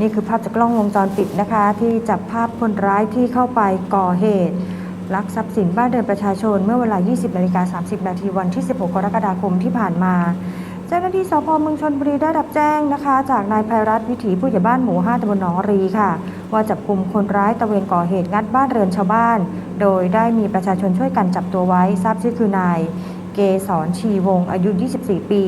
นี่คือภาพจากกล้องวงจรปิดนะคะ ที่จับภาพคนร้ายที่เข้าไปก่อเหตุลักทรัพย์สินบ้านเรือนประชาชนเมื่อเวลา 20นาฬิกา30 นาทีวันที่ 16 กรกฎาคมที่ผ่านมา เจ้าหน้าที่สพเมืองชนบุรีได้รับแจ้งนะคะ จากนายภัยรัตน์วิถีผู้ใหญ่บ้านหมู่ 5ตำบลหนองรีค่ะ ว่าจับกลุ่มคนร้ายตะเวนก่อเหตุงัดบ้านเรือนชาวบ้าน โดยได้มีประชาชนช่วยกันจับตัวไว้ทราบชื่อคือนาย เกษรชีวงอายุ 24 ปี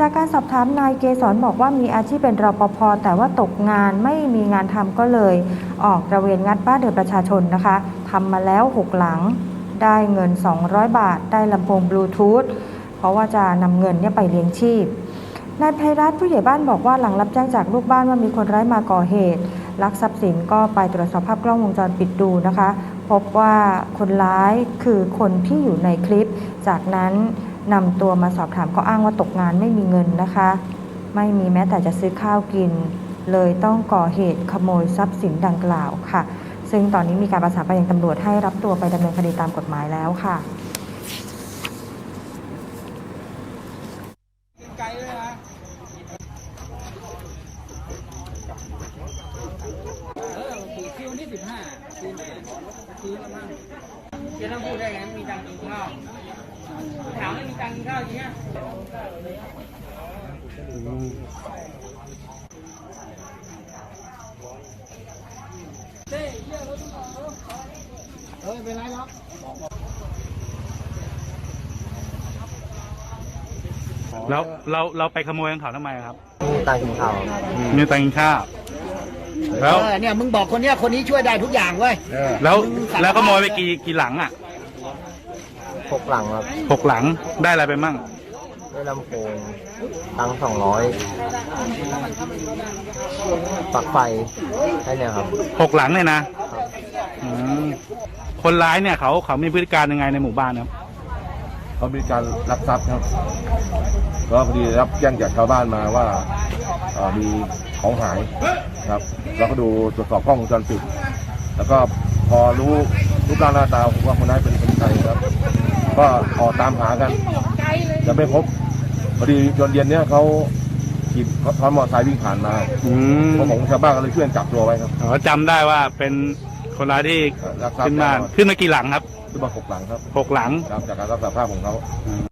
จากการสอบถามนายเกษรบอกว่ามีอาชีพเป็นรปภแต่ว่าตกงานไม่มีงานทำก็เลย ออกตระเวนงัดบ้านเรือนประชาชนนะคะทำมาแล้ว 6 หลัง ได้เงิน 200 บาท ได้ลำโพงบลูทูธเพราะว่าจะนำเงินเนี่ยไปเลี้ยงชีพนายไพรัตผู้ใหญ่บ้านบอกว่าหลังรับแจ้งจากลูกบ้านว่ามีคนร้ายมาก่อเหตุลักทรัพย์สินก็ไปตรวจสอบภาพกล้องวงจรปิดดูนะคะ พบว่าคนร้ายคือคนที่อยู่ในคลิป จากนั้น นำตัวมาสอบถามก็อ้างว่าตกงานไม่มีเงินนะคะ ไม่มีแม้แต่จะซื้อข้าวกิน เลยต้องก่อเหตุขโมยทรัพย์สินดังกล่าวค่ะ ซึ่งตอนนี้มีการประสานไปยังตำรวจให้รับตัวไปดำเนินคดีตามกฎหมายแล้วค่ะเลยนะเออสี่คิวนี่สิบห้าต้องพูดได้ไงมีตังค์กินข้าว ถามไม่มีตังค์กินข้าวจริงอะแล้วเราเราไปขโมยของเขาทำไมครับมีตังค์กินข้าวมีตังค์กินข้าวแล้วเออเนี่ยมึงบอกคนเนี้ยคนนี้ช่วยได้ทุกอย่างเว้ยแล้วแล้วขโมยไปกี่กี่หลังอะ พกหลังครับหกหลังได้อะไรไปมั่งได้ลำโพงตังสองร้อยปลั๊กไฟแค่เนี้ยครับหกหลังเนี่ยนะอืมคนร้ายเนี่ยเขาเขามีพฤติการยังไงในหมู่บ้านครับ เขามีการลักทรัพย์ครับก็พอดีรับแจ้งจากชาวบ้านมาว่าเอ่อมีของหายครับเราก็ดูตรวจสอบกล้องวงจรปิด แล้วก็พอรู้รูปร่างหน้าตาว่าคนร้ายเป็นคนไทยครับ ก็ออกตามหากันจะไม่พบพอดีจนเย็นเนี้ยเขาขี่เขามอเตอร์ไซค์วิ่งผ่านมาอืมพวกผมชาวบ้านก็เลยช่วยกันจับตัวไว้ครับอ๋อจำได้ว่าเป็นคนร้ายที่ลักทรัพขึ้นย์มาแน่นอนขึ้นมากี่หลังครับขึ้นมาหกหลังครับหกหลังครับจากการรับสารภาพของเขาอืม